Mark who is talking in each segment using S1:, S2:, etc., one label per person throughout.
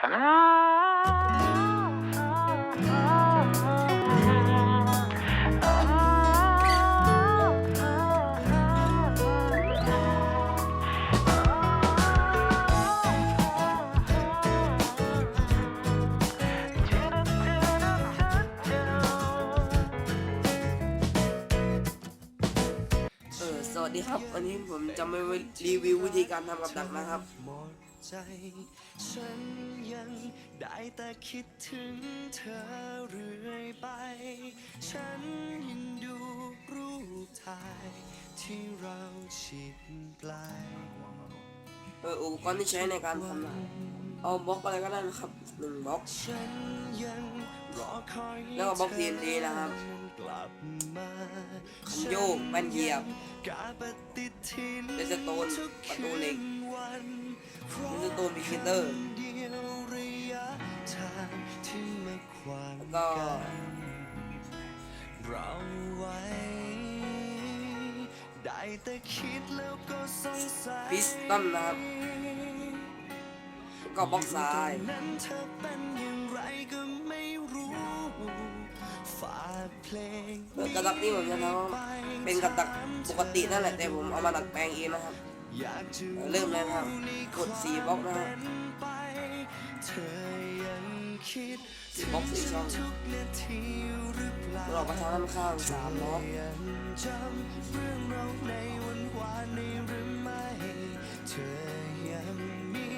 S1: เออสวัสดีครับ วันนี้ผมจะมารีวิววิธีการทำกับดักนะครับ
S2: ใจ ฉันยังได้แต่คิดถึงเธอเรื่อยไป ฉันยังดูรูปถ่าย ที่เราชิดไกล
S1: เอออุปกรณ์ที่ใช้ในการทำนเอาบล็อกอะไรก็ได้นะครับหนึ่งบล็อกแล้วก็บล็อก
S2: เธ
S1: TNT นะครับคันโยกแป้นเหยียบ
S2: กาปฏิทิน
S1: สโตนประตูเหล็ก
S2: วัน
S1: มิสโตนบิคิเตอร์แล้วก็
S2: เราไว้ได้แต่คิดแล้วก็สงสัย
S1: พิสตันนะครับก็บล็อกซ้าย
S2: นั้นเธอเป็นอย่างไรก็ไม่รู้ฝากเพลง
S1: เออกระดักนี่ผมจะทำเป็นกระดักปกตินั่นแหละแต่ผมเอามาดัดแปลงเองนะครับ เออเริ่มเลยนะครับ กดสี่บล็อกนะครับ
S2: ไปเธอยังคิด
S1: สี่บล็อกสี่ช่อง
S2: ทุกนาทีหรือเปล่า
S1: เราก็ทำด้านข้างสามบล็อก
S2: ยังจำเรื่องเราในวันวานนี้หรือไม่เธอยังมี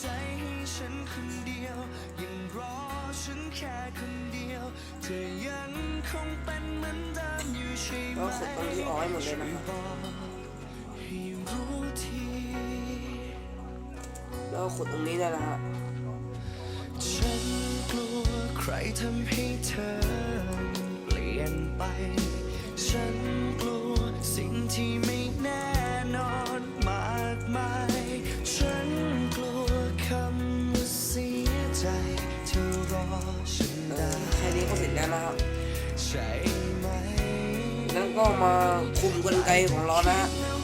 S2: ใจให้ฉันคนเดียวยังรอฉันแค่คนเดียวเธอยังคงเป็นเหมือนเดิมอยู่ใช่ไหม
S1: ก็ขุดตรงที่ออกให้หมดเลยนะครับ
S2: ก็
S1: ขุดตรงนี้ได้แล้วฮะ
S2: ฉันกลัวใครทำให้เธอเปลี่ยนไป ฉันกลัวสิ่งที่ไม่แน่นอนมากมาย ฉันกลัวคำว่าเสียใจเธอรอฉัน
S1: เอ
S2: ได้
S1: อแค่นี้ก็เสร็จแล้วนะครับ
S2: ใช่ไหม
S1: แล้วก็มาคุมกลไกของเรานะฮะ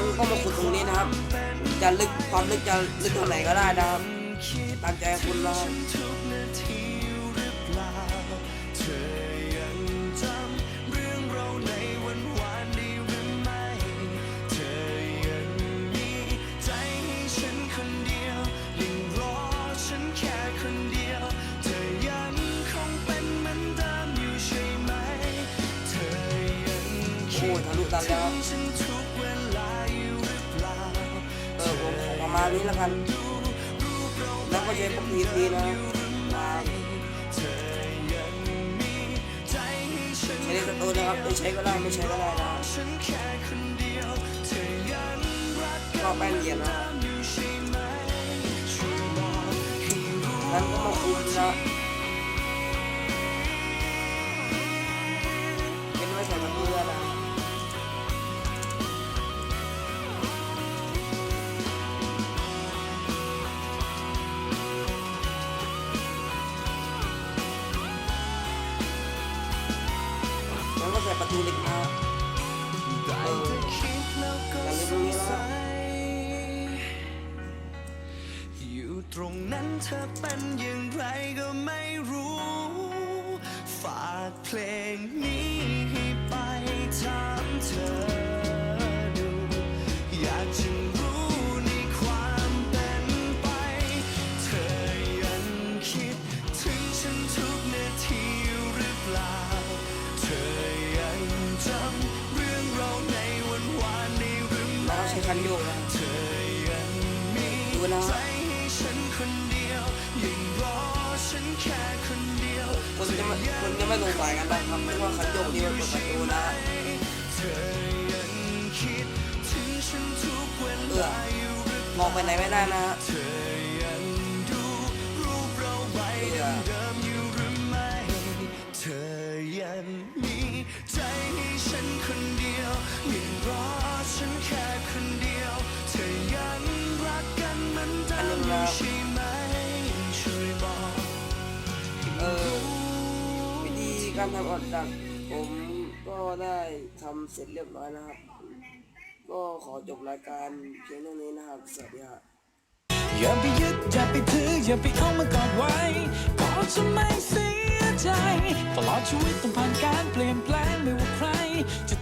S2: นั้นก็มา
S1: ขุดตรงนี้นะครับ จะลึกความลึกจะลึกตรงไหนก็ได้นะครับ
S2: คิด
S1: ตามใจคุณนะครับ
S2: ทุกนาทีหรือเปล่าเธอยังจำเรื่องเราในวันวานได้หรือไม่เธอยังใจคนเดียวยังรอฉันแค่คนเดียวเธอยังคงเป็นเหมือนเดิมอยู่ใช่ไหมเธอยัง
S1: โอ้
S2: คิด
S1: ทะลุตันแล้วานี้แล้วกัน แล้วก็ใช้ปกติดีนะมา
S2: เธอยังมีใช้
S1: นสตูนะครับไม่ใช้ก็ได้ไม่ใช้ก็ได้นะ
S2: ก็
S1: แป้งเหยียบนะ
S2: นั้
S1: นก็มาคุยนะ แต่เหล็กมา
S2: ได้แต่คิดแล้วก็สงสัยอยู่ตรงนั้นเธอเป็นอย่างไรก็ไม่ รือ
S1: แล้ว
S2: ไม่
S1: ก็ใช้คัน
S2: อยังมี
S1: ดูนะ
S2: คนเดียกันแค่คนเดียว
S1: คนจะไม่คนจะไม่สงสัยกันนะครับไม่ว่าคันโยกนี่มันเปิดประตูนะ
S2: เอยังคิดถึงฉันทุกเออ
S1: มองไปไหนไม่ได้นะฮะ
S2: กา
S1: รทำอดดักผมก็ได้ทำเสร็จเรียบร้อยนะครับ ก็ขอจบรายการเพียงเท่านี้นะครับ สวัสดีครับ
S3: อย่าไปยึดอย่าไปถืออย่าไปเอามากอดไว้ก็จะไม่เสียใจ ตลอดชีวิตต้องผ่านการเปลี่ยนแปลงไม่ว่าใครจะ